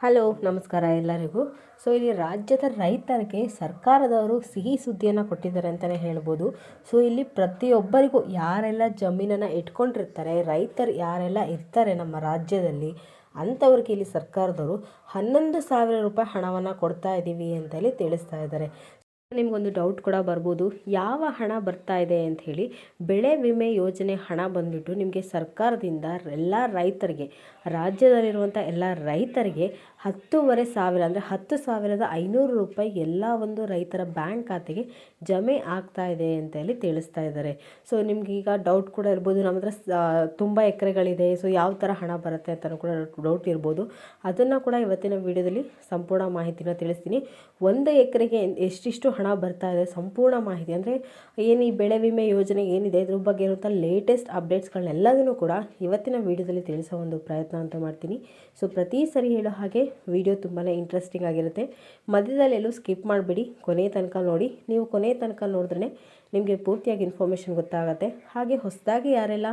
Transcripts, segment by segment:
Hello, ನಮಸ್ಕಾರ ಎಲ್ಲರಿಗೂ. So, ಇಲ್ಲಿ ರಾಜ್ಯದ ರೈತರಿಗೆ ಸರ್ಕಾರದವರು ಸಿಹಿ ಸುದ್ದಿಯನ್ನು ಕೊಟ್ಟಿದ್ದಾರೆ ಅಂತಲೇ ಹೇಳ್ಬೋದು. ಸೊ, ಇಲ್ಲಿ ಪ್ರತಿಯೊಬ್ಬರಿಗೂ ಯಾರೆಲ್ಲ ಜಮೀನನ್ನು ಇಟ್ಕೊಂಡಿರ್ತಾರೆ, ರೈತರು ಯಾರೆಲ್ಲ ಇರ್ತಾರೆ ನಮ್ಮ ರಾಜ್ಯದಲ್ಲಿ, ಅಂಥವ್ರಿಗೆ ಇಲ್ಲಿ ಸರ್ಕಾರದವರು ಹನ್ನೊಂದು ಸಾವಿರ ರೂಪಾಯಿ ಹಣವನ್ನು ಕೊಡ್ತಾ ಇದ್ದೀವಿ ಅಂತೇಳಿ ತಿಳಿಸ್ತಾ ಇದ್ದಾರೆ. ನಿಮಗೊಂದು ಡೌಟ್ ಕೂಡ ಬರ್ಬೋದು. ಯಾವ ಹಣ ಬರ್ತಾ ಇದೆ ಅಂತ ಹೇಳಿ ಬೆಳೆ ವಿಮೆ ಯೋಜನೆ ಹಣ ಬಂದ್ಬಿಟ್ಟು ನಿಮಗೆ ಸರ್ಕಾರದಿಂದ ಎಲ್ಲ ರೈತರಿಗೆ ರಾಜ್ಯದಲ್ಲಿರುವಂಥ ಎಲ್ಲ ರೈತರಿಗೆ ಹತ್ತೂವರೆ ಸಾವಿರ ಅಂದರೆ ಹತ್ತು ಸಾವಿರದ ಐನೂರು ರೂಪಾಯಿ ಎಲ್ಲ ಒಂದು ರೈತರ ಬ್ಯಾಂಕ್ ಖಾತೆಗೆ ಜಮೆ ಆಗ್ತಾ ಇದೆ ಅಂತ ಹೇಳಿ ತಿಳಿಸ್ತಾ ಇದ್ದಾರೆ. ಸೊ ನಿಮ್ಗೆ ಈಗ ಡೌಟ್ ಕೂಡ ಇರ್ಬೋದು. ನಮ್ಮ ಹತ್ರ ತುಂಬ ಎಕರೆಗಳಿದೆ. ಸೊ ಯಾವ ಥರ ಹಣ ಬರುತ್ತೆ ಅಂತಲೂ ಕೂಡ ಡೌಟ್ ಇರ್ಬೋದು. ಅದನ್ನು ಕೂಡ ಇವತ್ತಿನ ವಿಡಿಯೋದಲ್ಲಿ ಸಂಪೂರ್ಣ ಮಾಹಿತಿನ ತಿಳಿಸ್ತೀನಿ. ಒಂದು ಎಕರೆಗೆ ಎಷ್ಟಿಷ್ಟು ಹಣ ಬರ್ತಾ ಇದೆ, ಸಂಪೂರ್ಣ ಮಾಹಿತಿ. ಅಂದರೆ ಏನು ಈ ಬೆಳೆ ವಿಮೆ ಯೋಜನೆ ಏನಿದೆ, ಇದ್ರ ಬಗ್ಗೆ ಇರುವಂಥ ಲೇಟೆಸ್ಟ್ ಅಪ್ಡೇಟ್ಸ್ಗಳನ್ನೆಲ್ಲದನ್ನು ಕೂಡ ಇವತ್ತಿನ ವಿಡಿಯೋದಲ್ಲಿ ತಿಳಿಸೋ ಒಂದು ಪ್ರಯತ್ನ ಅಂತ ಮಾಡ್ತೀನಿ. ಸೊ ಪ್ರತಿ ಸರಿ ಹೇಳೋ ಹಾಗೆ ವಿಡಿಯೋ ತುಂಬಾ ಇಂಟ್ರೆಸ್ಟಿಂಗ್ ಆಗಿರುತ್ತೆ. ಮಧ್ಯದಲ್ಲೆಲ್ಲೂ ಸ್ಕಿಪ್ ಮಾಡಿಬಿಡಿ ಕೊನೆಯ ತನಕ ನೋಡಿ. ನೀವು ಕೊನೆಯ ತನಕ ನೋಡಿದ್ರೆ ನಿಮಗೆ ಪೂರ್ತಿಯಾಗಿ ಇನ್ಫಾರ್ಮೇಷನ್ ಗೊತ್ತಾಗುತ್ತೆ. ಹಾಗೆ ಹೊಸದಾಗಿ ಯಾರೆಲ್ಲ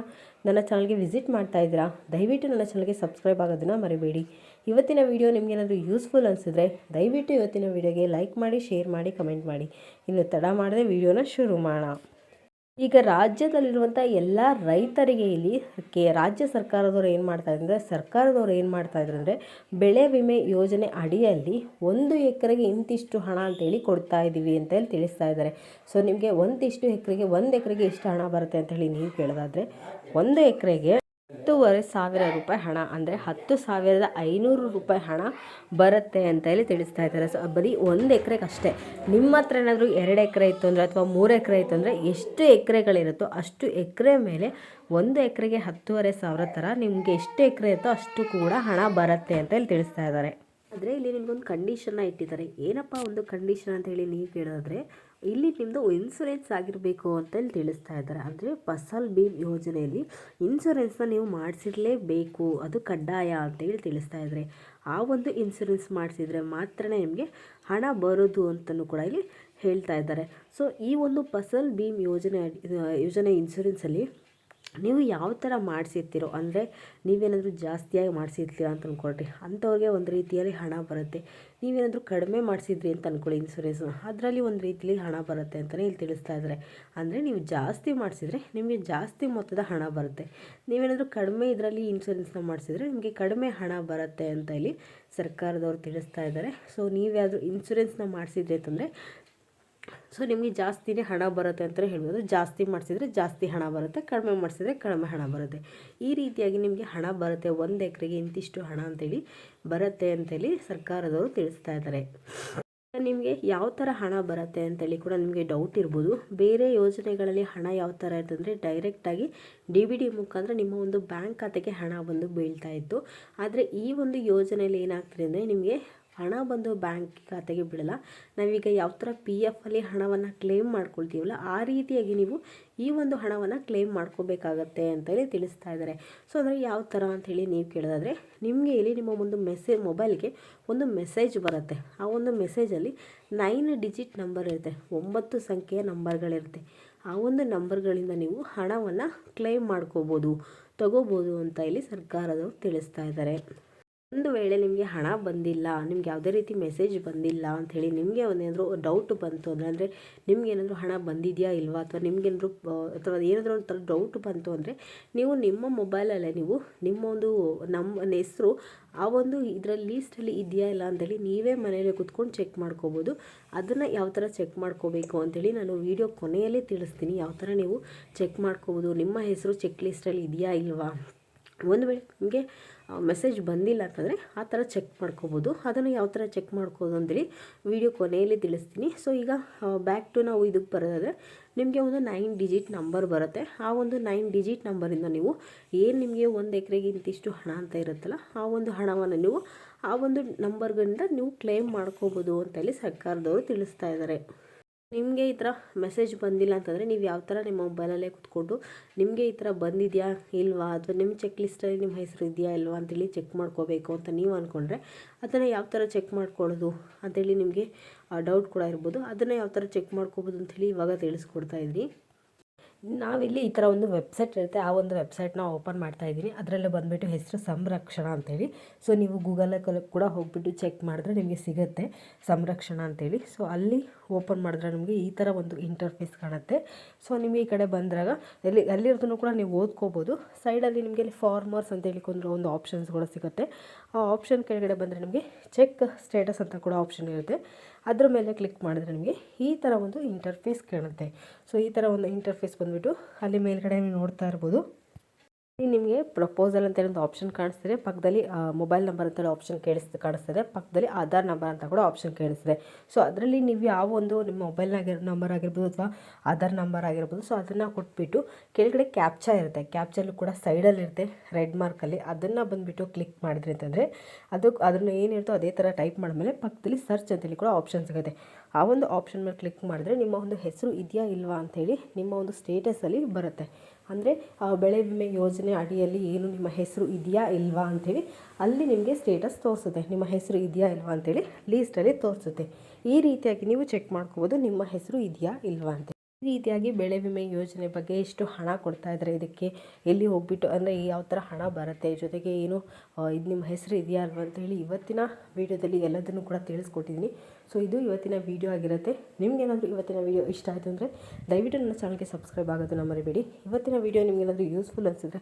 ನನ್ನ ಚಾನಲ್ಗೆ ವಿಸಿಟ್ ಮಾಡ್ತಾ ಇದ್ದೀರಾ, ದಯವಿಟ್ಟು ನನ್ನ ಚಾನಲ್ಗೆ ಸಬ್ಸ್ಕ್ರೈಬ್ ಆಗೋದನ್ನು ಮರಿಬೇಡಿ. ಇವತ್ತಿನ ವಿಡಿಯೋ ನಿಮಗೇನಾದರೂ ಯೂಸ್ಫುಲ್ ಅನಿಸಿದ್ರೆ ದಯವಿಟ್ಟು ಇವತ್ತಿನ ವಿಡಿಯೋಗೆ ಲೈಕ್ ಮಾಡಿ, ಶೇರ್ ಮಾಡಿ, ಕಮೆಂಟ್ ಮಾಡಿ. ಇನ್ನು ತಡ ಮಾಡದೆ ವಿಡಿಯೋನ ಶುರು ಮಾಡೋಣ. ಈಗ ರಾಜ್ಯದಲ್ಲಿರುವಂಥ ಎಲ್ಲ ರೈತರಿಗೆ ಇಲ್ಲಿ ಕೆ, ರಾಜ್ಯ ಸರ್ಕಾರದವರು ಏನು ಮಾಡ್ತಾ ಅಂದರೆ ಸರ್ಕಾರದವರು ಏನು ಮಾಡ್ತಾಯಿದ್ರು ಅಂದರೆ ಬೆಳೆ ವಿಮೆ ಯೋಜನೆ ಅಡಿಯಲ್ಲಿ ಒಂದು ಎಕರೆಗೆ ಇಂತಿಷ್ಟು ಹಣ ಅಂತೇಳಿ ಕೊಡ್ತಾ ಇದ್ದೀವಿ ಅಂತ ಹೇಳಿ ತಿಳಿಸ್ತಾ ಇದ್ದಾರೆ. ಸೊ, ನಿಮಗೆ ಒಂದಿಷ್ಟು ಎಕರೆಗೆ, ಒಂದು ಎಕರೆಗೆ ಎಷ್ಟು ಹಣ ಬರುತ್ತೆ ಅಂತ ಹೇಳಿ ನೀವು ಕೇಳೋದಾದರೆ ಒಂದು ಎಕರೆಗೆ ಹತ್ತೂವರೆ ಸಾವಿರ ರೂಪಾಯಿ ಹಣ, ಅಂದರೆ ಹತ್ತು ಸಾವಿರದ ಐನೂರು ರೂಪಾಯಿ ಹಣ ಬರುತ್ತೆ ಅಂತ ಹೇಳಿ ತಿಳಿಸ್ತಾ ಇದ್ದಾರೆ. ಸೊ ಬರೀ ಒಂದು ಎಕರೆಗೆ ಅಷ್ಟೇ ನಿಮ್ಮ ಹತ್ರ ಏನಾದರೂ ಎರಡು ಎಕರೆ ಇತ್ತು ಅಂದರೆ ಅಥವಾ ಮೂರು ಎಕರೆ ಇತ್ತು ಅಂದರೆ ಎಷ್ಟು ಎಕರೆಗಳಿರುತ್ತೋ ಅಷ್ಟು ಎಕರೆ ಮೇಲೆ ಒಂದು ಎಕರೆಗೆ ಹತ್ತೂವರೆ ಸಾವಿರ ಥರ ನಿಮಗೆ ಎಷ್ಟು ಎಕರೆ ಇರುತ್ತೋ ಅಷ್ಟು ಕೂಡ ಹಣ ಬರುತ್ತೆ ಅಂತ ಹೇಳಿ ತಿಳಿಸ್ತಾ ಇದ್ದಾರೆ. ಆದರೆ ಇಲ್ಲಿ ನಿಮಗೊಂದು ಕಂಡೀಷನ್ನ ಇಟ್ಟಿದ್ದಾರೆ. ಏನಪ್ಪ ಒಂದು ಕಂಡೀಷನ್ ಅಂತ ಹೇಳಿ ನೀವು ಕೇಳೋದಾದರೆ ಇಲ್ಲಿ ನಿಮ್ಮದು ಇನ್ಸೂರೆನ್ಸ್ ಆಗಿರಬೇಕು ಅಂತೇಳಿ ತಿಳಿಸ್ತಾ ಇದ್ದಾರೆ. ಅಂದರೆ ಫಸಲ್ ಭೀಮ್ ಯೋಜನೆಯಲ್ಲಿ ಇನ್ಸೂರೆನ್ಸ್ನ ನೀವು ಮಾಡಿಸಿರಲೇಬೇಕು. ಅದು ಕಡ್ಡಾಯ ಅಂತೇಳಿ ತಿಳಿಸ್ತಾ ಇದ್ದಾರೆ. ಆ ಒಂದು ಇನ್ಸೂರೆನ್ಸ್ ಮಾಡಿಸಿದರೆ ಮಾತ್ರ ನಿಮಗೆ ಹಣ ಬರೋದು ಅಂತಲೂ ಕೂಡ ಇಲ್ಲಿ ಹೇಳ್ತಾ ಇದ್ದಾರೆ. ಸೊ ಈ ಒಂದು ಫಸಲ್ ಭೀಮ್ ಯೋಜನೆ ಯೋಜನೆ ಇನ್ಸೂರೆನ್ಸಲ್ಲಿ ನೀವು ಯಾವ ಥರ ಮಾಡಿಸಿರ್ತೀರೋ, ಅಂದರೆ ನೀವೇನಾದರೂ ಜಾಸ್ತಿಯಾಗಿ ಮಾಡಿಸಿರ್ತೀರ ಅಂತ ಅಂದ್ಕೊಳ್ರಿ ಅಂಥವ್ರಿಗೆ ಒಂದು ರೀತಿಯಲ್ಲಿ ಹಣ ಬರುತ್ತೆ. ನೀವೇನಾದರೂ ಕಡಿಮೆ ಮಾಡಿಸಿದ್ರಿ ಅಂತ ಅಂದ್ಕೊಳ್ಳಿ ಇನ್ಸೂರೆನ್ಸ್ನ ಅದರಲ್ಲಿ ಒಂದು ರೀತಿಯಲ್ಲಿ ಹಣ ಬರುತ್ತೆ ಅಂತಲೇ ಇಲ್ಲಿ ತಿಳಿಸ್ತಾ ಇದ್ದಾರೆ ಅಂದರೆ ನೀವು ಜಾಸ್ತಿ ಮಾಡಿಸಿದ್ರೆ ನಿಮಗೆ ಜಾಸ್ತಿ ಮೊತ್ತದ ಹಣ ಬರುತ್ತೆ. ನೀವೇನಾದರೂ ಕಡಿಮೆ ಇದರಲ್ಲಿ ಇನ್ಸೂರೆನ್ಸ್ನ ಮಾಡಿಸಿದ್ರೆ ನಿಮಗೆ ಕಡಿಮೆ ಹಣ ಬರುತ್ತೆ ಅಂತ ಇಲ್ಲಿ ಸರ್ಕಾರದವ್ರು ತಿಳಿಸ್ತಾ ಇದ್ದಾರೆ ಸೊ ನೀವ್ಯಾದರೂ ಇನ್ಸೂರೆನ್ಸ್ನ ಮಾಡಿಸಿದ್ರಿ ಅಂತಂದರೆ ಸೊ ನಿಮಗೆ ಜಾಸ್ತಿನೇ ಹಣ ಬರುತ್ತೆ ಅಂತಲೇ ಹೇಳ್ಬೋದು. ಜಾಸ್ತಿ ಮಾಡಿಸಿದ್ರೆ ಜಾಸ್ತಿ ಹಣ ಬರುತ್ತೆ, ಕಡಿಮೆ ಮಾಡಿಸಿದ್ರೆ ಕಡಿಮೆ ಹಣ ಬರುತ್ತೆ. ಈ ರೀತಿಯಾಗಿ ನಿಮಗೆ ಹಣ ಬರುತ್ತೆ, ಒಂದು ಎಕರೆಗೆ ಇಂತಿಷ್ಟು ಹಣ ಅಂತೇಳಿ ಬರುತ್ತೆ ಅಂತೇಳಿ ಸರ್ಕಾರದವರು ತಿಳಿಸ್ತಾ ಇದ್ದಾರೆ. ನಿಮಗೆ ಯಾವ ಥರ ಹಣ ಬರುತ್ತೆ ಅಂತೇಳಿ ಕೂಡ ನಿಮಗೆ ಡೌಟ್ ಇರ್ಬೋದು. ಬೇರೆ ಯೋಜನೆಗಳಲ್ಲಿ ಹಣ ಯಾವ ಥರ ಇರ್ತಂದರೆ ಡೈರೆಕ್ಟಾಗಿ ಡಿ ಬಿ ಡಿ ಮುಖಾಂತರ ನಿಮ್ಮ ಒಂದು ಬ್ಯಾಂಕ್ ಖಾತೆಗೆ ಹಣ ಬಂದು ಬೀಳ್ತಾ ಇತ್ತು. ಆದರೆ ಈ ಒಂದು ಯೋಜನೆಯಲ್ಲಿ ಏನಾಗ್ತದೆ ಅಂದರೆ ನಿಮಗೆ ಹಣ ಬಂದು ಬ್ಯಾಂಕ್ ಖಾತೆಗೆ ಬಿಡಲ್ಲ ನಾವೀಗ ಯಾವ ಥರ ಪಿ ಎಫಲ್ಲಿ ಹಣವನ್ನು ಕ್ಲೇಮ್ ಮಾಡ್ಕೊಳ್ತೀವಲ್ಲ, ಆ ರೀತಿಯಾಗಿ ನೀವು ಈ ಒಂದು ಹಣವನ್ನು ಕ್ಲೇಮ್ ಮಾಡ್ಕೋಬೇಕಾಗತ್ತೆ ಅಂತೇಳಿ ತಿಳಿಸ್ತಾ ಇದ್ದಾರೆ. ಸೊ ಅಂದರೆ ಯಾವ ಥರ ಅಂಥೇಳಿ ನೀವು ಕೇಳೋದಾದರೆ, ನಿಮಗೆ ಇಲ್ಲಿ ನಿಮ್ಮ ಒಂದು ಮೆಸೇಜ್ ಮೊಬೈಲ್ಗೆ ಒಂದು ಮೆಸೇಜ್ ಬರುತ್ತೆ. ಆ ಒಂದು ಮೆಸೇಜಲ್ಲಿ ನೈನ್ ಡಿಜಿಟ್ ನಂಬರ್ ಇರುತ್ತೆ, ಒಂಬತ್ತು ಸಂಖ್ಯೆಯ ನಂಬರ್ಗಳಿರುತ್ತೆ ಆ ಒಂದು ನಂಬರ್ಗಳಿಂದ ನೀವು ಹಣವನ್ನು ಕ್ಲೇಮ್ ಮಾಡ್ಕೋಬೋದು, ತಗೋಬೋದು ಅಂತ ಇಲ್ಲಿ ಸರ್ಕಾರದವರು ತಿಳಿಸ್ತಾ ಇದ್ದಾರೆ. ಒಂದು ವೇಳೆ ನಿಮಗೆ ಹಣ ಬಂದಿಲ್ಲ, ನಿಮ್ಗೆ ಯಾವುದೇ ರೀತಿ ಮೆಸೇಜ್ ಬಂದಿಲ್ಲ ಅಂಥೇಳಿ ನಿಮಗೆ ಒಂದೇನಾದರೂ ಡೌಟ್ ಬಂತು ಅಂದರೆ ಅಂದರೆ ನಿಮ್ಗೆ ಏನಾದರೂ ಹಣ ಬಂದಿದೆಯಾ ಇಲ್ವಾ? ಅಥವಾ ನಿಮ್ಗೇನಾದರೂ ಅಥವಾ ಏನಾದರೂ ಒಂಥರ ಡೌಟ್ ಬಂತು ಅಂದರೆ ನೀವು ನಿಮ್ಮ ಮೊಬೈಲಲ್ಲೇ ನೀವು ನಿಮ್ಮ ಒಂದು ನಮ್ಮ ಹೆಸರು ಆ ಒಂದು ಇದರ ಲೀಸ್ಟಲ್ಲಿ ಇದೆಯಾ ಇಲ್ಲ ಅಂತೇಳಿ ನೀವೇ ಮನೇಲಿ ಕೂತ್ಕೊಂಡು ಚೆಕ್ ಮಾಡ್ಕೋಬೋದು. ಅದನ್ನು ಯಾವ ಥರ ಚೆಕ್ ಮಾಡ್ಕೋಬೇಕು ಅಂಥೇಳಿ ನಾನು ವೀಡಿಯೋ ಕೊನೆಯಲ್ಲಿ ತಿಳಿಸ್ತೀನಿ. ಯಾವ ಥರ ನೀವು ಚೆಕ್ ಮಾಡ್ಕೋಬೋದು? ನಿಮ್ಮ ಹೆಸರು ಚೆಕ್ ಲೀಸ್ಟಲ್ಲಿ ಇದೆಯಾ ಇಲ್ವಾ? ಒಂದು ವೇಳೆ ನಿಮಗೆ ಮೆಸೇಜ್ ಬಂದಿಲ್ಲ ಅಂತಂದರೆ ಆ ಥರ ಚೆಕ್ ಮಾಡ್ಕೋಬೋದು. ಅದನ್ನು ಯಾವ ಥರ ಚೆಕ್ ಮಾಡ್ಕೋದು ಅಂತೇಳಿ ವಿಡಿಯೋ ಕೊನೆಯಲ್ಲಿ ತಿಳಿಸ್ತೀನಿ. ಸೊ ಈಗ ಬ್ಯಾಕ್ ಟು ನಾವು ಇದಕ್ಕೆ ಬರೋದಾದರೆ ನಿಮಗೆ ಒಂದು ನೈನ್ ಡಿಜಿಟ್ ನಂಬರ್ ಬರುತ್ತೆ. ಆ ಒಂದು ನೈನ್ ಡಿಜಿಟ್ ನಂಬರಿಂದ ನೀವು ಏನು ನಿಮಗೆ ಒಂದು ಎಕರೆಗೆ ಇಂತಿಷ್ಟು ಹಣ ಅಂತ ಇರುತ್ತಲ್ಲ, ಆ ಒಂದು ಹಣವನ್ನು ನೀವು, ಆ ಒಂದು ನಂಬರ್ಗಳಿಂದ ನೀವು ಕ್ಲೇಮ್ ಮಾಡ್ಕೋಬೋದು ಅಂತೇಳಿ ಸರ್ಕಾರದವರು ತಿಳಿಸ್ತಾ ಇದ್ದಾರೆ ನಿಮಗೆ ಈ ಥರ ಮೆಸೇಜ್ ಬಂದಿಲ್ಲ ಅಂತಂದರೆ ನೀವು ಯಾವ ಥರ ನಿಮ್ಮ ಮೊಬೈಲಲ್ಲೇ ಕೂತ್ಕೊಂಡು ನಿಮಗೆ ಈ ಥರ ಬಂದಿದೆಯಾ ಇಲ್ವಾ? ಅಥವಾ ನಿಮ್ಮ ಚೆಕ್ ಲಿಸ್ಟಲ್ಲಿ ನಿಮ್ಮ ಹೆಸರು ಇದೆಯಾ ಇಲ್ವಾ ಅಂತೇಳಿ ಚೆಕ್ ಮಾಡ್ಕೋಬೇಕು ಅಂತ ನೀವು ಅಂದ್ಕೊಂಡ್ರೆ ಅದನ್ನು ಯಾವ ಥರ ಚೆಕ್ ಮಾಡ್ಕೊಳ್ಳೋದು ಅಂತೇಳಿ ನಿಮಗೆ ಡೌಟ್ ಕೂಡ ಇರ್ಬೋದು. ಅದನ್ನು ಯಾವ ಥರ ಚೆಕ್ ಮಾಡ್ಕೋಬೋದು ಅಂತೇಳಿ ಇವಾಗ ತಿಳಿಸ್ಕೊಡ್ತಾ ಇದ್ದೀನಿ. ನಾವಿಲ್ಲಿ ಈ ಥರ ಒಂದು ವೆಬ್ಸೈಟ್ ಇರುತ್ತೆ, ಆ ಒಂದು ವೆಬ್ಸೈಟ್ನ ಓಪನ್ ಮಾಡ್ತಾ ಇದ್ದೀನಿ. ಅದರಲ್ಲೇ ಬಂದುಬಿಟ್ಟು ಹೆಸರು ಸಂರಕ್ಷಣ ಅಂತೇಳಿ. ಸೊ, ನೀವು ಗೂಗಲಲ್ಲಿ ಕೂಡ ಹೋಗ್ಬಿಟ್ಟು ಚೆಕ್ ಮಾಡಿದ್ರೆ ನಿಮಗೆ ಸಿಗುತ್ತೆ ಸಂರಕ್ಷಣ ಅಂತೇಳಿ. ಸೊ, ಅಲ್ಲಿ ಓಪನ್ ಮಾಡಿದ್ರೆ ನಿಮಗೆ ಈ ಥರ ಒಂದು ಇಂಟರ್ಫೇಸ್ ಕಾಣುತ್ತೆ. ಸೊ, ನಿಮಗೆ ಈ ಕಡೆ ಬಂದಾಗ ಎಲ್ಲಿ ಅಲ್ಲಿರೋದನ್ನು ಕೂಡ ನೀವು ಓದ್ಕೋಬೋದು. ಸೈಡಲ್ಲಿ ನಿಮಗೆ ಅಲ್ಲಿ ಫಾರ್ಮರ್ಸ್ ಅಂತೇಳಿ ಕೊಂದ್ರೆ ಒಂದು ಆಪ್ಷನ್ಸ್ ಕೂಡ ಸಿಗುತ್ತೆ. ಆ ಆಪ್ಷನ್ ಕೆಳಗಡೆ ಬಂದರೆ ನಿಮಗೆ ಚೆಕ್ ಸ್ಟೇಟಸ್ ಅಂತ ಕೂಡ ಆಪ್ಷನ್ ಇರುತ್ತೆ. ಅದ್ರ ಮೇಲೆ ಕ್ಲಿಕ್ ಮಾಡಿದ್ರೆ ನಿಮಗೆ ಈ ಥರ ಒಂದು ಇಂಟರ್ಫೇಸ್ ಕಾಣುತ್ತೆ. ಸೊ ಈ ಥರ ಒಂದು ಇಂಟರ್ಫೇಸ್ ಬಂದುಬಿಟ್ಟು ಅಲ್ಲಿ ಮೇಲ್ಗಡೆ ನೀವು ನೋಡ್ತಾ ಇರ್ಬೋದು. ನಿಮಗೆ ಪ್ರಪೋಸಲ್ ಅಂತೇಳಿ ಒಂದು ಆಪ್ಷನ್ ಕಾಣಿಸ್ತಿದೆ. ಪಕ್ಕದಲ್ಲಿ ಮೊಬೈಲ್ ನಂಬರ್ ಅಂತೇಳಿ ಆಪ್ಷನ್ ಕೇಳಿಸ್ ಕಾಣಿಸ್ತಿದೆ. ಪಕ್ಕದಲ್ಲಿ ಆಧಾರ್ ನಂಬರ್ ಅಂತ ಕೂಡ ಆಪ್ಷನ್ ಕೇಳಿಸ್ತಿದೆ. ಸೊ ಅದರಲ್ಲಿ ನೀವು ಯಾವ ಒಂದು ನಿಮ್ಮ ಮೊಬೈಲ್ ನಂಬರ್ ಆಗಿರ್ಬೋದು ಅಥವಾ ಆಧಾರ್ ನಂಬರ್ ಆಗಿರ್ಬೋದು ಸೊ ಅದನ್ನು ಕೊಟ್ಬಿಟ್ಟು ಕೆಳಗಡೆ ಕ್ಯಾಪ್ಚಾ ಇರುತ್ತೆ. ಕ್ಯಾಪ್ಚಲ್ಲೂ ಕೂಡ ಸೈಡಲ್ಲಿ ಇರುತ್ತೆ ರೆಡ್ ಮಾರ್ಕಲ್ಲಿ ಅದನ್ನು ಬಂದುಬಿಟ್ಟು ಕ್ಲಿಕ್ ಮಾಡಿದ್ರಿ ಅಂತಂದರೆ ಅದಕ್ಕೆ ಅದನ್ನು ಏನಿರುತ್ತೋ ಅದೇ ಥರ ಟೈಪ್ ಮಾಡಿದ್ಮೇಲೆ ಪಕ್ಕದಲ್ಲಿ ಸರ್ಚ್ ಅಂತೇಳಿ ಕೂಡ ಆಪ್ಷನ್ ಸಿಗುತ್ತೆ. ಆ ಒಂದು ಆಪ್ಷನ್ ಮೇಲೆ ಕ್ಲಿಕ್ ಮಾಡಿದ್ರೆ ನಿಮ್ಮ ಒಂದು ಹೆಸರು ಇದೆಯಾ ಇಲ್ವಾ ಅಂಥೇಳಿ ನಿಮ್ಮ ಒಂದು ಸ್ಟೇಟಸಲ್ಲಿ ಬರುತ್ತೆ. ಅಂದರೆ ಬೆಳೆ ವಿಮೆ ಯೋಜನೆ ಅಡಿಯಲ್ಲಿ ಏನು ನಿಮ್ಮ ಹೆಸರು ಇದೆಯಾ ಇಲ್ವಾ ಅಂಥೇಳಿ ಅಲ್ಲಿ ನಿಮಗೆ ಸ್ಟೇಟಸ್ ತೋರಿಸುತ್ತೆ. ನಿಮ್ಮ ಹೆಸರು ಇದೆಯಾ ಇಲ್ವಾ ಅಂಥೇಳಿ ಲೀಸ್ಟಲ್ಲಿ ತೋರಿಸುತ್ತೆ. ಈ ರೀತಿಯಾಗಿ ನೀವು ಚೆಕ್ ಮಾಡ್ಕೋಬೋದು ನಿಮ್ಮ ಹೆಸರು ಇದೆಯಾ ಇಲ್ವಾ ಅಂತ. ಈ ರೀತಿಯಾಗಿ ಬೆಳೆ ವಿಮೆ ಯೋಜನೆ ಬಗ್ಗೆ ಎಷ್ಟು ಹಣ ಕೊಡ್ತಾ ಇದ್ದಾರೆ. ಇದಕ್ಕೆ ಎಲ್ಲಿ ಹೋಗ್ಬಿಟ್ಟು ಅಂದರೆ ಯಾವ ಥರ ಹಣ ಬರುತ್ತೆ? ಜೊತೆಗೆ ಏನು ಇದು ನಿಮ್ಮ ಹೆಸರು ಇದೆಯಾ ಅಲ್ವಾ ಅಂತೇಳಿ ಇವತ್ತಿನ ವೀಡಿಯೋದಲ್ಲಿ ಎಲ್ಲದನ್ನು ಕೂಡ ತಿಳಿಸ್ಕೊಟ್ಟಿದ್ದೀನಿ. ಸೊ ಇದು ಇವತ್ತಿನ ವೀಡಿಯೋ ಆಗಿರುತ್ತೆ. ನಿಮಗೇನಾದರೂ ಇವತ್ತಿನ ವೀಡಿಯೋ ಇಷ್ಟ ಆಯಿತು ಅಂದರೆ ದಯವಿಟ್ಟು ನನ್ನ ಚಾನಲ್ಗೆ ಸಬ್ಸ್ಕ್ರೈಬ್ ಆಗೋದನ್ನು ಮರಿಬೇಡಿ. ಇವತ್ತಿನ ವೀಡಿಯೋ ನಿಮಗೇನಾದರೂ ಯೂಸ್ಫುಲ್ ಅನಿಸಿದ್ರೆ